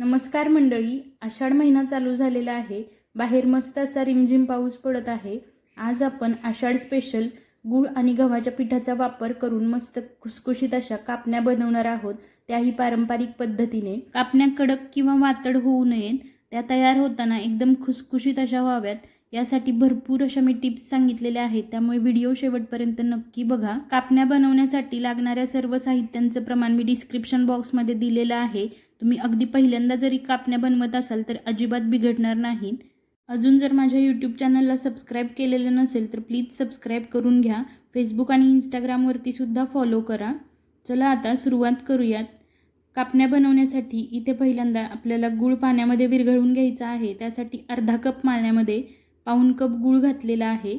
नमस्कार मंडळी आषाढ महिना चालू झालेला आहे. बाहेर मस्त असा रिमझिम पाऊस पडत आहे. आज आपण आषाढ स्पेशल गूळ आणि गव्हाच्या पिठाचा वापर करून मस्त खुसखुशीत अशा कापण्या बनवणार आहोत. त्याही पारंपरिक पद्धतीने. कापण्या कडक किंवा वातड होऊ नयेत. त्या तयार होताना एकदम खुसखुशीत अशा व्हाव्यात. यासाठी भरपूर अशा मी टिप्स सांगितलेल्या आहेत. त्यामुळे व्हिडिओ शेवटपर्यंत नक्की बघा. कापण्या बनवण्यासाठी लागणाऱ्या सर्व साहित्यांचं प्रमाण मी डिस्क्रिप्शन बॉक्समध्ये दिलेलं आहे. तुम्ही अगदी पहिल्यांदा जरी कापण्या बनवत असाल तर अजिबात बिघडणार नाहीत. अजून जर माझ्या यूट्यूब चॅनलला सबस्क्राईब केलेलं नसेल तर प्लीज सबस्क्राईब करून घ्या. फेसबुक आणि इंस्टाग्रामवरती सुद्धा फॉलो करा. चला आता सुरुवात करूयात. कापण्या बनवण्यासाठी इथे पहिल्यांदा आपल्याला गूळ पाण्यामध्ये विरघळून घ्यायचा आहे. त्यासाठी अर्धा कप पाण्यामध्ये पाऊण कप गूळ घातलेला आहे.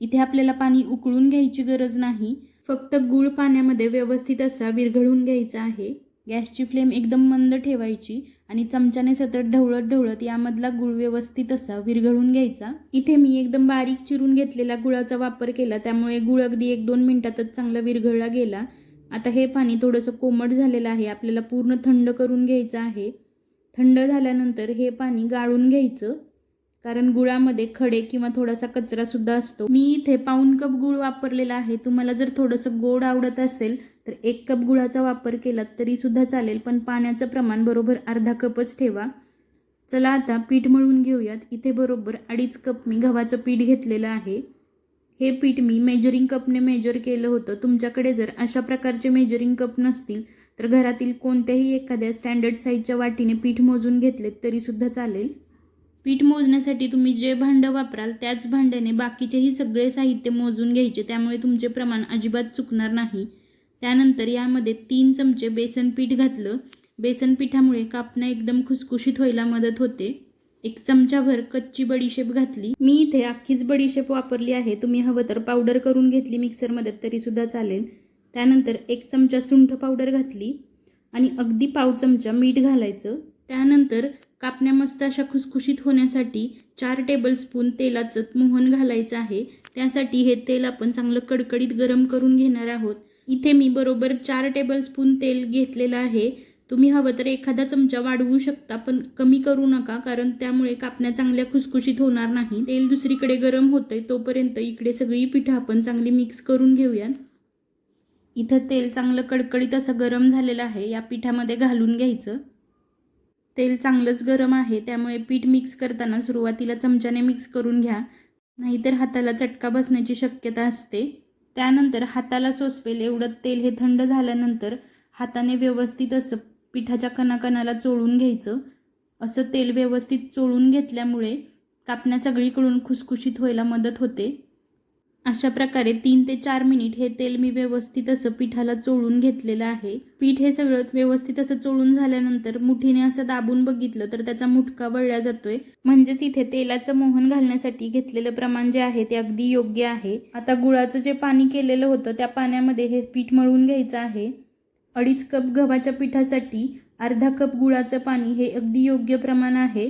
इथे आपल्याला पाणी उकळून घ्यायची गरज नाही. फक्त गूळ पाण्यामध्ये व्यवस्थित असा विरघळून घ्यायचा आहे. गॅसची फ्लेम एकदम मंद ठेवायची आणि चमच्याने सतत ढवळत ढवळत यामधला गुळ व्यवस्थित असा विरघळून घ्यायचा. इथे मी एकदम बारीक चिरून घेतलेला गुळाचा वापर केला त्यामुळे गुळ अगदी एक दोन मिनिटातच चांगला विरघळला गेला. आता हे पाणी थोडंसं कोमट झालेलं आहे आपल्याला पूर्ण थंड करून घ्यायचं आहे. थंड झाल्यानंतर हे पाणी गाळून घ्यायचं. कारण गुळामध्ये खडे किंवा थोडासा कचरासुद्धा असतो. मी इथे पाऊन कप गुळ वापरलेला आहे. तुम्हाला जर थोडंसं गोड आवडत असेल तर एक कप गुळाचा वापर केला तरीसुद्धा चालेल पण पाण्याचं प्रमाण बरोबर अर्धा कपच ठेवा. चला आता पीठ मळून घेऊयात. इथे बरोबर अडीच कप मी गव्हाचं पीठ घेतलेलं आहे. हे पीठ मी मेजरिंग कपने मेजर केलं होतं. तुमच्याकडे जर अशा प्रकारचे मेजरिंग कप नसतील तर घरातील कोणत्याही एखाद्या स्टँडर्ड साईजच्या वाटीने पीठ मोजून घेतलेत तरीसुद्धा चालेल. पीठ मोजण्यासाठी तुम्ही जे भांडं वापराल त्याच भांड्याने बाकीचेही सगळे साहित्य मोजून घ्यायचे. त्यामुळे तुमचे प्रमाण अजिबात चुकणार नाही. त्यानंतर यामध्ये तीन चमचे बेसन पीठ घातलं. बेसन पिठामुळे कापणं एकदम खुसखुशीत व्हायला मदत होते. एक चमचाभर कच्ची बडीशेप घातली. मी इथे अख्खीच बडीशेप वापरली आहे. तुम्ही हवं तर पावडर करून घेतली मिक्सरमध्ये तरीसुद्धा चालेल. त्यानंतर एक चमचा सुंठ पावडर घातली आणि अगदी पाव चमचा मीठ घालायचं. त्यानंतर कापण्या मस्त अशा खुसखुशीत होण्यासाठी चार टेबलस्पून तेलाचं मोहन घालायचं आहे. त्यासाठी हे तेल आपण चांगलं कडकडीत गरम करून घेणार आहोत. इथे मी बरोबर चार टेबलस्पून तेल घेतलेलं आहे. तुम्ही हवं तर एखादा चमचा वाढवू शकता पण कमी करू नका कारण त्यामुळे कापण्या चांगल्या खुसखुशीत होणार नाही. तेल दुसरीकडे गरम होतंय तोपर्यंत इकडे सगळी पिठं आपण चांगली मिक्स करून घेऊयात. इथं तेल चांगलं कडकडीत असं गरम झालेलं आहे. या पिठामध्ये घालून घ्यायचं. तेल चांगलंच गरम आहे त्यामुळे पीठ मिक्स करताना सुरुवातीला चमच्याने मिक्स करून घ्या. नाहीतर हाताला चटका बसण्याची शक्यता असते. त्यानंतर हाताला सोसवेल एवढं तेल हे थंड झाल्यानंतर हाताने व्यवस्थित असं पिठाच्या कणाकणाला चोळून घ्यायचं. असं तेल व्यवस्थित चोळून घेतल्यामुळे कापण्या सगळीकडून खुसखुशीत व्हायला मदत होते. अशा प्रकारे तीन ते चार मिनिट हे तेल मी व्यवस्थित असं पिठाला चोळून घेतलेलं आहे. पीठ हे सगळं व्यवस्थित असं चोळून झाल्यानंतर मुठीने असं दाबून बघितलं तर त्याचा मुटका वळला जातोय. म्हणजेच इथे तेलाचं मोहन घालण्यासाठी घेतलेलं प्रमाण जे आहे ते अगदी योग्य आहे. आता गुळाचं जे पाणी केलेलं होतं त्या पाण्यामध्ये हे पीठ मळून घ्यायचं आहे. अडीच कप गव्हाच्या पिठासाठी अर्धा कप गुळाचं पाणी हे अगदी योग्य प्रमाण आहे.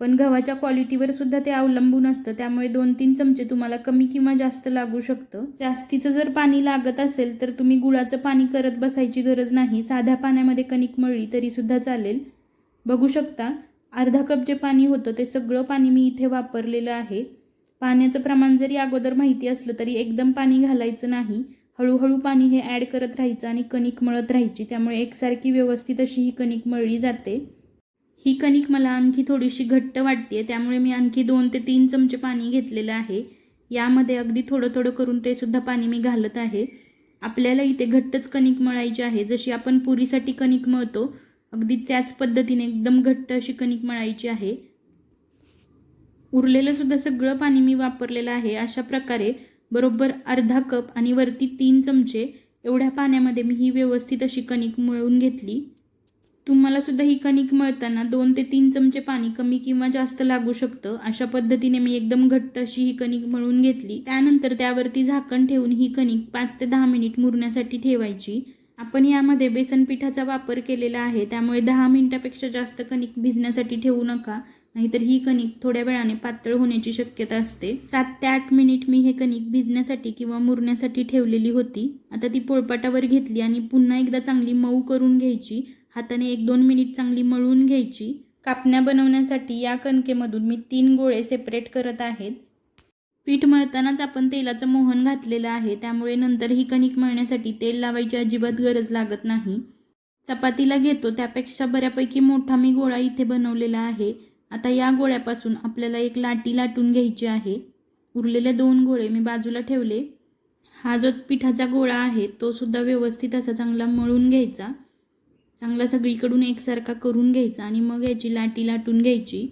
पण गव्हाच्या क्वालिटीवर सुद्धा ते अवलंबून असतं. त्यामुळे दोन तीन चमचे तुम्हाला कमी किंवा जास्त लागू शकतं. जास्तीचं जर पाणी लागत असेल तर तुम्ही गुळाचं पाणी करत बसायची गरज नाही. साध्या पाण्यामध्ये कणिक मळली तरी सुद्धा चालेल. बघू शकता अर्धा कप जे पाणी होतं ते सगळं पाणी मी इथे वापरलेलं आहे. पाण्याचं प्रमाण जरी अगोदर माहिती असलं तरी एकदम पाणी घालायचं नाही. हळूहळू पाणी हे ॲड करत राहायचं आणि कणिक मळत राहायची. त्यामुळे एकसारखी व्यवस्थित अशी ही कणिक मळली जाते. ही कणिक मला आणखी थोडीशी घट्ट वाटते त्यामुळे मी आणखी दोन ते तीन चमचे पाणी घेतलेलं आहे. यामध्ये अगदी थोडं थोडं करून ते सुद्धा पाणी मी घालत आहे. आपल्याला इथे घट्टच कणिक मळायची आहे. जशी आपण पुरीसाठी कणिक मळतो अगदी त्याच पद्धतीने एकदम घट्ट अशी कणिक मळायची आहे. उरलेलं सुद्धा सगळं पाणी मी वापरलेलं आहे. अशा प्रकारे बरोबर अर्धा कप आणि वरती तीन चमचे एवढ्या पाण्यामध्ये मी ही व्यवस्थित अशी कणिक मळून घेतली. तुम्हाला सुद्धा ही कणिक मळताना दोन ते तीन चमचे पाणी कमी किंवा जास्त लागू शकतं. अशा पद्धतीने मी एकदम घट्ट अशी ही कणिक मळून घेतली. त्यानंतर त्यावरती झाकण ठेवून ही कणिक पाच ते दहा मिनिट मुरण्यासाठी ठेवायची. आपण यामध्ये बेसन पिठाचा वापर केलेला आहे. त्यामुळे दहा मिनिटापेक्षा जास्त कणिक भिजण्यासाठी ठेवू नका. नाहीतर ही कणिक थोड्या वेळाने पातळ होण्याची शक्यता असते. सात ते आठ मिनिट मी हे कणिक भिजण्यासाठी किंवा मुरण्यासाठी ठेवलेली होती. आता ती पोळपाटावर घेतली आणि पुन्हा एकदा चांगली मऊ करून घ्यायची. हाताने एक दोन मिनिट चांगली मळून घ्यायची. कापण्या बनवण्यासाठी या कणकेमधून मी तीन गोळे सेपरेट करत आहेत. पीठ मळतानाच आपण तेलाचं मोहन घातलेलं आहे. त्यामुळे नंतर ही कणिक मळण्यासाठी तेल लावायची अजिबात गरज लागत नाही. चपातीला घेतो. त्यापेक्षा बऱ्यापैकी मोठा मी गोळा इथे बनवलेला आहे. आता या गोळ्यापासून आपल्याला एक लाटी लाटून घ्यायची आहे. उरलेले दोन गोळे मी बाजूला ठेवले. हा जो पिठाचा गोळा आहे तो सुद्धा व्यवस्थित असा चांगला मळून घ्यायचा. चांगला सगळीकडून एकसारखा करून घ्यायचा आणि मग याची लाटी लाटून घ्यायची.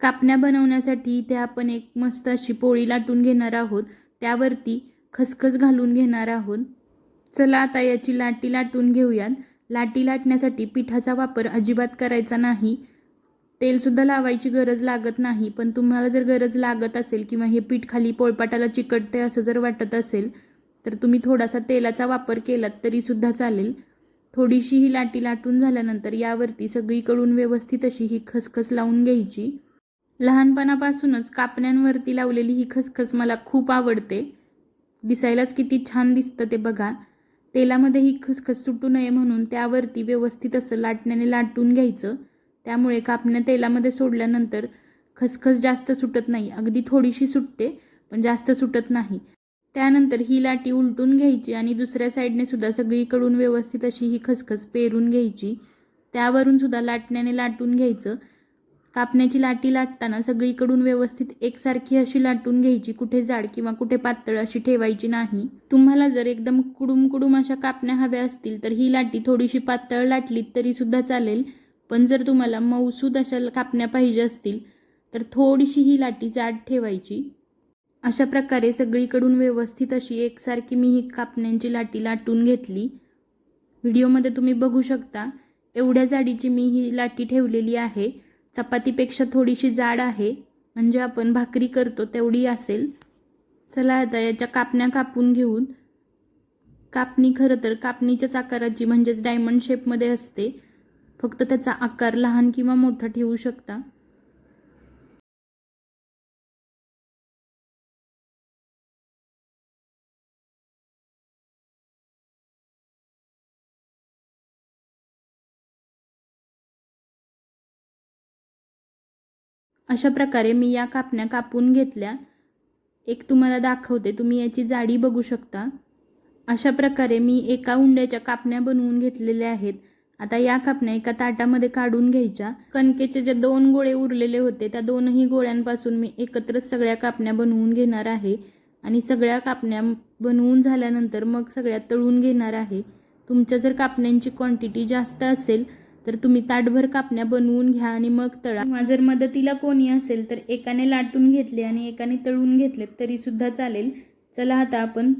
कापण्या बनवण्यासाठी इथे आपण एक मस्त अशी पोळी लाटून घेणार आहोत. त्यावरती खसखस घालून घेणार आहोत. चला आता याची लाटी लाटून घेऊयात. लाटी लाटण्यासाठी पिठाचा वापर अजिबात करायचा नाही. तेलसुद्धा लावायची गरज लागत नाही पण तुम्हाला जर गरज लागत असेल किंवा हे पीठ खाली पोळपाटाला चिकटते असं जर वाटत असेल तर तुम्ही थोडासा तेलाचा वापर केलात तरीसुद्धा चालेल. थोडीशी ही लाटी लाटून झाल्यानंतर यावरती सगळीकडून व्यवस्थित अशी ही खसखस लावून घ्यायची. लहानपणापासूनच कापण्यांवरती लावलेली ही खसखस मला खूप आवडते. दिसायलाच किती छान दिसतं ते बघा. तेलामध्ये ही खसखस सुटू नये म्हणून त्यावरती व्यवस्थित असं लाटण्याने लाटून घ्यायचं. त्यामुळे कापण्या तेलामध्ये सोडल्यानंतर खसखस जास्त सुटत नाही. अगदी थोडीशी सुटते पण जास्त सुटत नाही. त्यानंतर ही लाटी उलटून घ्यायची आणि दुसऱ्या साईडने सुद्धा सगळीकडून व्यवस्थित अशी ही खसखस पेरून घ्यायची. त्यावरून सुद्धा लाटण्याने लाटून घ्यायचं. कापण्याची लाटी लाटताना सगळीकडून व्यवस्थित एकसारखी अशी लाटून घ्यायची कुठे जाड किंवा कुठे पातळ अशी ठेवायची नाही. तुम्हाला जर एकदम कुडूम कुडूम अशा कापण्या हव्या असतील तर ही लाटी थोडीशी पातळ लाटलीत तरी सुद्धा चालेल. पण जर तुम्हाला मऊसूद अशा कापण्या पाहिजे असतील तर थोडीशी ही लाटी जाड ठेवायची. अशा प्रकारे सगळीकडून व्यवस्थित अशी एकसारखी मी ही कापण्यांची लाटी लाटून घेतली. व्हिडिओमध्ये तुम्ही बघू शकता एवढ्या जाडीची मी ही लाटी ठेवलेली आहे. चपातीपेक्षा थोडीशी जाड आहे. म्हणजे आपण भाकरी करतो तेवढी असेल. चला आता याच्या कापण्या कापून घेऊन. कापणी खरं तर कापणीच्याच आकाराची म्हणजेच डायमंड शेपमध्ये असते. फक्त त्याचा आकार लहान किंवा मोठा ठेवू शकता. अशा प्रकारे मी या कापण्या कापून घेतल्या. एक तुम्हाला दाखवते तुम्ही याची जाडी बघू शकता. अशा प्रकारे मी एका उंड्याच्या कापण्या बनवून घेतलेल्या आहेत. आता या कापण्या एका ताटामध्ये काढून घ्यायच्या. कणकेचे जे दोन गोळे उरलेले होते त्या दोनही गोळ्यांपासून मी एकत्रच सगळ्या कापण्या बनवून घेणार आहे. आणि सगळ्या कापण्या बनवून झाल्यानंतर मग सगळ्या तळून घेणार आहे. तुमच्या जर कापण्यांची क्वांटिटी जास्त असेल तर तुम्ही ताटभर कापण्या बनवून घ्या आणि मग तळा. किंवा जर मदतीला कोणी असेल तर एकाने लाटून घेतले आणि एकाने तळून घेतले तरी सुद्धा चालेल. चला आता आपण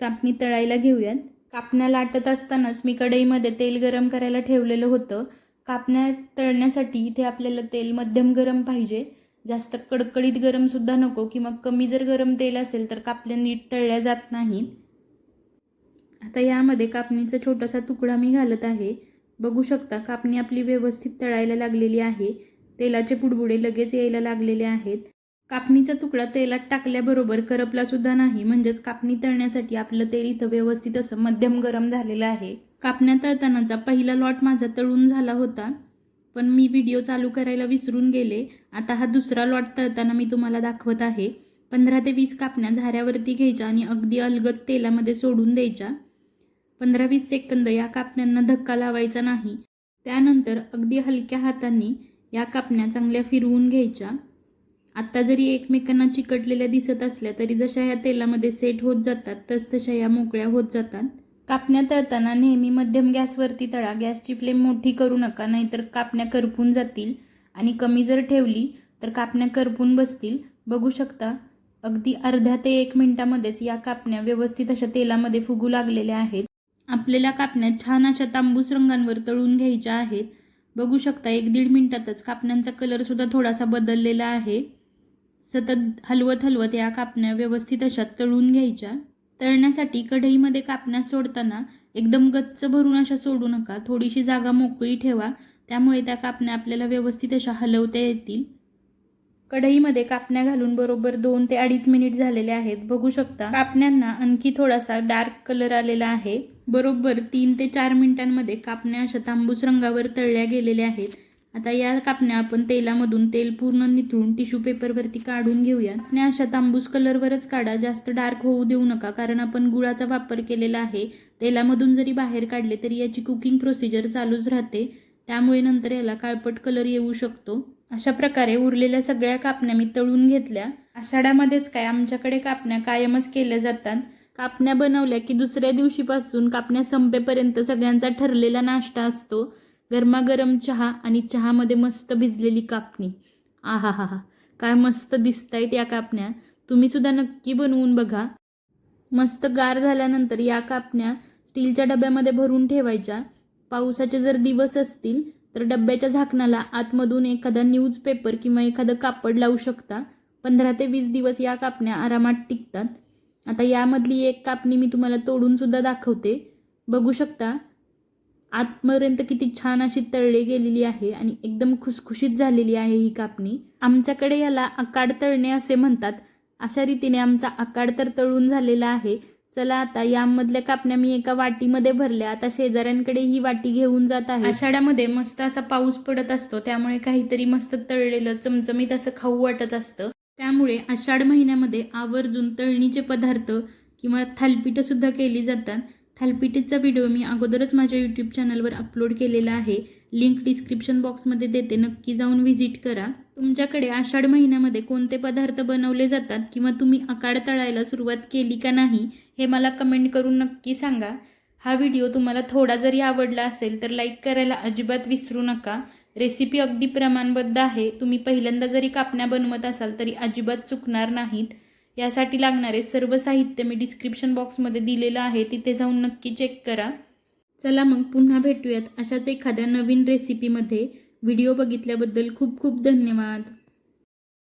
कापणी तळायला घेऊयात. कापण्या लाटत असतानाच मी कढईमध्ये तेल गरम करायला ठेवलेलं होतं. कापण्या तळण्यासाठी इथे आपल्याला तेल मध्यम गरम पाहिजे. जास्त कडकडीत गरमसुद्धा नको किंवा कमी जर गरम तेल असेल तर कापल्या नीट तळल्या जात नाहीत. आता यामध्ये कापणीचा छोटासा तुकडा मी घालत आहे. बघू शकता कापणी आपली व्यवस्थित तळायला लागलेली आहे. तेलाचे बुडबुडे लगेच यायला लागलेले आहेत. कापणीचा तुकडा तेलात टाकल्याबरोबर करपला सुद्धा नाही म्हणजेच कापणी तळण्यासाठी आपलं तेल इथं व्यवस्थित असं मध्यम गरम झालेलं आहे. कापण्या तळतानाचा पहिला लॉट माझा तळून झाला होता पण मी व्हिडिओ चालू करायला विसरून गेले. आता हा दुसरा लॉट तळताना मी तुम्हाला दाखवत आहे. पंधरा ते वीस कापण्या झाऱ्यावरती घ्यायच्या आणि अगदी अलगद तेलामध्ये सोडून द्यायच्या. पंधरा वीस सेकंद या कापण्यांना धक्का लावायचा नाही. त्यानंतर अगदी हलक्या हातांनी या कापण्या चांगल्या फिरवून घ्यायच्या. आत्ता जरी एकमेकांना चिकटलेल्या दिसत असल्या तरी जशा या तेलामध्ये सेट होत जातात तस तशा या मोकळ्या होत जातात. कापण्या तळताना नेहमी मध्यम गॅसवरती तळा. गॅसची फ्लेम मोठी करू नका नाहीतर कापण्या करपून जातील आणि कमी जर ठेवली तर कापण्या करपून बसतील. बघू शकता अगदी अर्ध्या ते एक मिनिटामध्येच या कापण्या व्यवस्थित अशा तेलामध्ये फुगू लागलेल्या आहेत. आपल्याला कापण्या छान अशा तांबूस रंगांवर तळून घ्यायच्या आहेत. बघू शकता एक दीड मिनटातच कापण्यांचा कलरसुद्धा थोडासा बदललेला आहे. सतत हलवत हलवत या कापण्या व्यवस्थित अशा तळून घ्यायच्या. तळण्यासाठी कढईमध्ये कापण्या सोडताना एकदम गच्च भरून अशा सोडू नका. थोडीशी जागा मोकळी ठेवा. त्यामुळे त्या कापण्या आपल्याला व्यवस्थित अशा हलवता येतील. कढईमध्ये कापण्या घालून बरोबर दोन ते अडीच मिनिट झालेले आहेत. बघू शकता कापण्यांना आणखी थोडासा डार्क कलर आलेला आहे. बरोबर तीन ते चार मिनिटांमध्ये कापण्या अशा तांबूस रंगावर तळल्या गेलेल्या आहेत. आता या कापण्या आपण तेलामधून तेल पूर्ण निथळून टिश्यू पेपरवरती काढून घेऊया आणि अशा तांबूस कलरवरच काढा जास्त डार्क होऊ देऊ नका कारण आपण गुळाचा वापर केलेला आहे. तेलामधून जरी बाहेर काढले तरी याची कुकिंग प्रोसिजर चालूच राहते. त्यामुळे नंतर याला काळपट कलर येऊ शकतो. अशा प्रकारे उरलेल्या सगळ्या कापण्या मी तळून घेतल्या. आषाढामध्येच काय आमच्याकडे कापण्या कायमच केल्या जातात. कापण्या बनवल्या की दुसऱ्या दिवशीपासून कापण्या संपेपर्यंत सगळ्यांचा ठरलेला नाश्ता असतो. गरमागरम चहा आणि चहामध्ये मस्त भिजलेली कापणी. आहा हा हा काय मस्त दिसतायत या कापण्या. तुम्ही सुद्धा नक्की बनवून बघा. मस्त गार झाल्यानंतर या कापण्या स्टीलच्या डब्यामध्ये भरून ठेवायच्या. पावसाचे जर दिवस असतील तर डब्याच्या झाकणाला आतमधून एखादा न्यूजपेपर किंवा एखादं कापड लावू शकता. पंधरा ते वीस दिवस या कापण्या आरामात टिकतात. आता यामधली एक कापणी मी तुम्हाला तोडून सुद्धा दाखवते. बघू शकता आतपर्यंत किती छान अशी तळली गेलेली आहे आणि एकदम खुसखुशीत झालेली आहे ही कापणी. आमच्याकडे याला आकाड तळणे असे म्हणतात. अशा रीतीने आमचा आकाड तर तळून झालेला आहे. चला आता यामधल्या कापण्या मी एका वाटीमध्ये भरल्या. आता शेजाऱ्यांकडे ही वाटी घेऊन जात आहे. आषाढ्यामध्ये मस्त असा पाऊस पडत असतो त्यामुळे काहीतरी मस्त तळलेलं चमचमीत असं खाऊ वाटत असतं. त्यामुळे आषाढ महिन्यामध्ये आवर्जून तळणीचे पदार्थ किंवा थालपीठंसुद्धा केली जातात. थालपीठीचा व्हिडिओ मी अगोदरच माझ्या यूट्यूब चॅनलवर अपलोड केलेला आहे. लिंक डिस्क्रिप्शन बॉक्समध्ये देते. नक्की जाऊन व्हिजिट करा. तुमच्याकडे आषाढ महिन्यामध्ये कोणते पदार्थ बनवले जातात किंवा तुम्ही आकाड तळायला सुरुवात केली का नाही हे मला कमेंट करून नक्की सांगा. हा व्हिडिओ तुम्हाला थोडा जरी आवडला असेल तर लाईक करायला अजिबात विसरू नका. रेसिपी अगदी प्रमाणबद्ध आहे. तुम्ही पहिल्यांदा जरी कापण्या बनवत असाल तरी अजिबात चुकणार नाहीत. यासाठी लागणारे सर्व साहित्य मी डिस्क्रिप्शन बॉक्समध्ये दिलेलं आहे. तिथे जाऊन नक्की चेक करा. चला मग पुन्हा भेटूयात अशाच एखाद्या नवीन रेसिपीमध्ये व्हिडिओ बघितल्याबद्दल खूप खूप धन्यवाद.